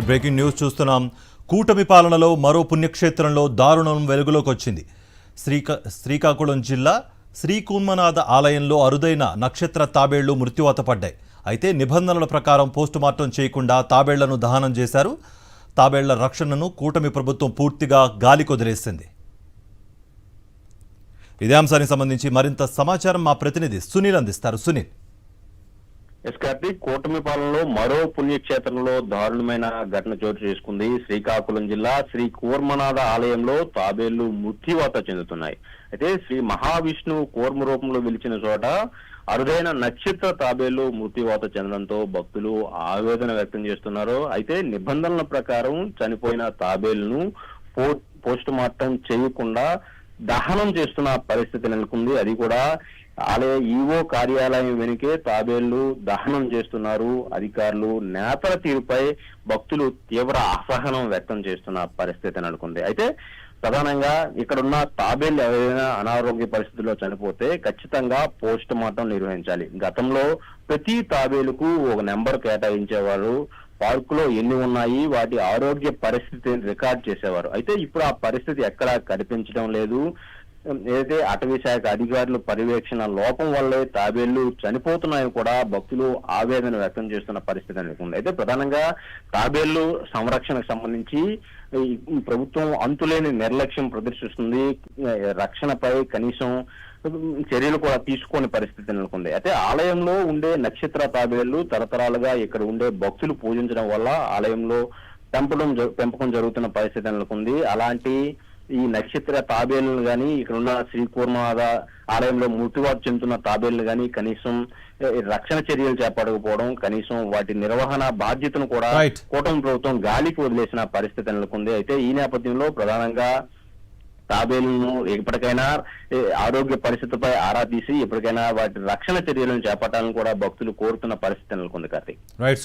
Breaking news చూస్తున్నాం. కూటమి పాలనలో మరో పుణ్యక్షేత్రంలో దారుణం వెలుగులోకి వచ్చింది శ్రీకా శ్రీకాకుళం జిల్లా శ్రీకూర్మనాథ ఆలయంలో అరుదైన నక్షత్ర తాబేళ్ళు మృత్యువాత పడ్డాయి. అయితే నిబంధనల ప్రకారం పోస్టుమార్టం చేయకుండా తాబేళ్ళను దహనం చేశారు. తాబేళ్ళ రక్షణను కూటమి ప్రభుత్వం పూర్తిగా గాలి కొదిలేసింది. ఇదే అంశానికి సంబంధించి మరింత సమాచారం మా ప్రతినిధి సునీల్ అందిస్తారు. సునీల్. ఎస్ కార్తీక్ కూటమి పాలనలో మరో పుణ్యక్షేత్రంలో దారుణమైన ఘటన చోటు చేసుకుంది. శ్రీకాకుళం జిల్లా శ్రీ కూర్మనాథ ఆలయంలో తాబేళ్ళు మృత్యువాత చెందుతున్నాయి. అయితే శ్రీ మహావిష్ణువు కూర్మ రూపంలో వెలిచిన చోట అరుదైన నక్షత్ర తాబేళ్ళు మృత్యువాత చెందడంతో భక్తులు ఆవేదన వ్యక్తం చేస్తున్నారు. అయితే నిబంధనల ప్రకారం చనిపోయిన తాబేళ్ళను పోస్ట్ మార్టం చేయకుండా దహనం చేస్తున్న పరిస్థితి నెలకొంది. అది కూడా ఆలయ ఈవో కార్యాలయం వెనుకే తాబేళ్ళు దహనం చేస్తున్నారు. అధికారులు నేతల తీరుపై భక్తులు తీవ్ర అసహనం వ్యక్తం చేస్తున్న పరిస్థితి నెలకొంది. అయితే ప్రధానంగా ఇక్కడున్న తాబేళ్ళు ఎవరైనా అనారోగ్య పరిస్థితుల్లో చనిపోతే ఖచ్చితంగా పోస్ట్ మార్టం నిర్వహించాలి. గతంలో ప్రతి తాబేలుకు ఒక నెంబర్ కేటాయించేవారు. పార్కులో ఎన్ని ఉన్నాయి వాటి ఆరోగ్య పరిస్థితిని రికార్డ్ చేసేవారు. అయితే ఇప్పుడు ఆ పరిస్థితి ఎక్కడా కనిపించడం లేదు. ఏదైతే అటవీ శాఖ అధికారులు పర్యవేక్షణ లోపం వల్లే తాబేళ్ళు చనిపోతున్నాయని కూడా భక్తులు ఆవేదన వ్యక్తం చేస్తున్న పరిస్థితి నెలకొంది అయితే ప్రధానంగా తాబేళ్ళు సంరక్షణకు సంబంధించి ప్రభుత్వం అంతులేని నిర్లక్ష్యం ప్రదర్శిస్తుంది. రక్షణపై కనీసం చర్యలు కూడా తీసుకోని పరిస్థితి నెలకొంది. అయితే ఆలయంలో ఉండే నక్షత్ర తాబేళ్ళు తరతరాలుగా ఇక్కడ ఉండే భక్తులు పూజించడం వల్ల ఆలయంలో పెంపడం జ- పెంపకం జరుగుతున్న పరిస్థితి నెలకొంది. అలాంటి ఈ నక్షత్ర తాబేళ్ళను గాని ఇక్కడ ఉన్న శ్రీ కూర్మనాథ ఆలయంలో మృత్యువాత చెందుతున్న తాబేళ్ళు గాని కనీసం రక్షణ చర్యలు చేపట్టకపోవడం కనీసం వాటి నిర్వహణ బాధ్యతను కూడా. కూటమి ప్రభుత్వం గాలికి వదిలేసిన పరిస్థితి నెలకొంది. అయితే ఈ నేపథ్యంలో ప్రధానంగా తాబేళ్ళను ఎప్పటికైనా ఆరోగ్య పరిస్థితిపై ఆరా తీసి ఎప్పటికైనా వాటి రక్షణ చర్యలను చేపట్టాలని కూడా భక్తులు కోరుతున్న పరిస్థితి నెలకొంది కార్తీక్. రైట్